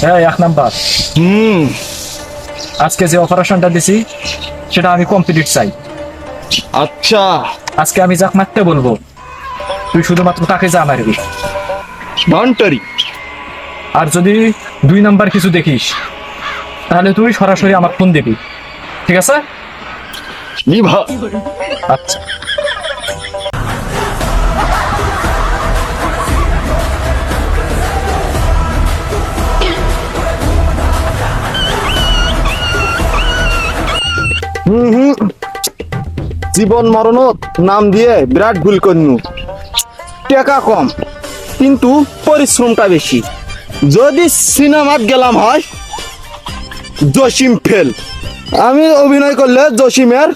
হ্যাঁ এক নাম্বার। হুম। আজকে যে অপারেশনটা দিছি সেটা আমি কমপ্লিট চাই। আচ্ছা। আজকে আমি যাক মারতে বলব। তুই শুধুমাত্র তাকে যা মারবি। ভন্টারি আর যদি দুই নাম্বার কিছু দেখিস তাহলে তুই সরাসরি আমার ফোন দিবি। ঠিক আছে? নিভা। আচ্ছা। হুম হুম। জীবন মরণত নাম দিয়ে বিরাট ভুল করনু টাকা কম, কিন্তু পরিশ্রমটা বেশি। যদি সিনেমাত গেলাম হয়, জসিম ফেল। আমি অভিনয় করলে জসিমের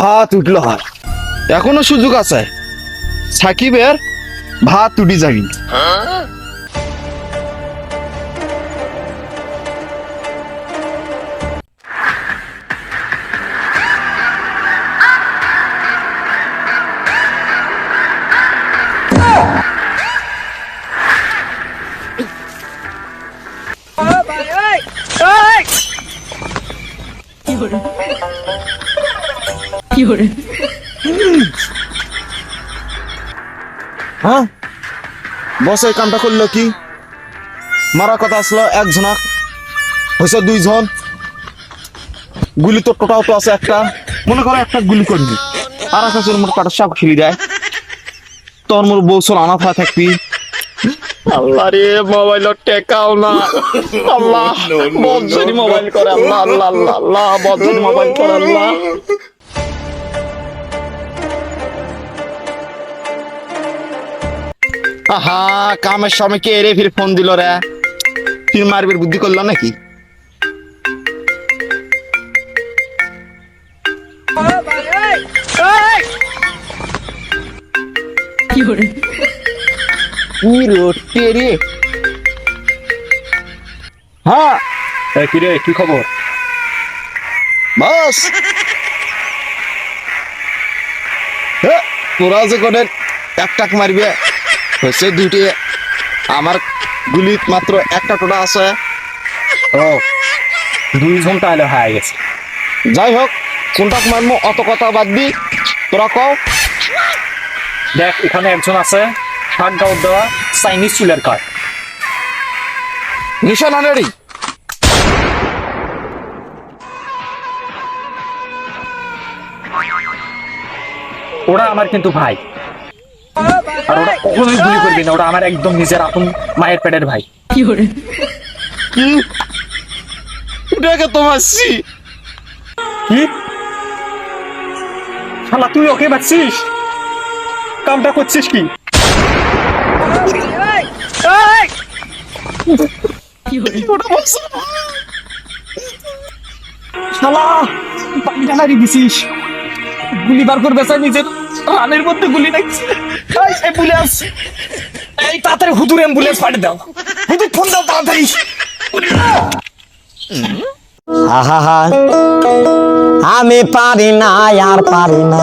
ভাত উঠল হয়। এখনও সুযোগ আছে। সাকিবের ভাত উঠি যাবি হ্যাঁ বস এই কামটা করল কি মারা কথা আসলো একজনা হয়েছে দুইজন গুলি তো টোটাও তো আছে একটা মনে করো একটা গুলি করবি আর একটা মোট কাটা সাপ খেলি দেয় তোর মোর চল আনা ফা থাকবি। আল্লাহ রে মোবাইল টেকাও না। আল্লাহ বজ্জনি মোবাইল করে আল্লাহ আল্লাহ আল্লাহ আল্লাহ বজ্জনি মোবাইল করে আল্লাহ। আহা কামের সময় কে রে ফির ফোন দিল রে? ফির মারবির বুদ্ধি করল নাকি? কি রে? হ্যাঁ। কি রে, কি খবর? বাস। তোরা যে করে এক টাক মারবে হচ্ছে দুটি আমার গুলিত মাত্র একটা টোটা আছে। ও ঘণ্টা তাহলে হয়ে গেছে। যাই হোক, কোনটাক মারমো, অত কথা বাদ দি। তোরা কও। দেখ এখানে একজন আছে শাক গাউট দেওয়া চাইনিজ চুলের কাঠ। নিশানা ওরা আমার কিন্তু ভাই। আর ওরা কখনোই গুলি করবি না ওরা আমার একদম নিজের আপন মায়ের পেটের ভাই। কি এটাকে তো মারছি কি? শালা তুই ওকে বাচ্ছিস কামটা করছিস কি? শালা দিছিস। গুলি বার করবে নিজের রানের মধ্যে গুলি নাকছে এই অ্যাম্বুলেন্স। এই তাড়াতাড়ি হুদুর অ্যাম্বুলেন্স পাঠিয়ে দাও। হুদুর ফোন দাও তাড়াতাড়ি। আমি পারি না আর পারি না।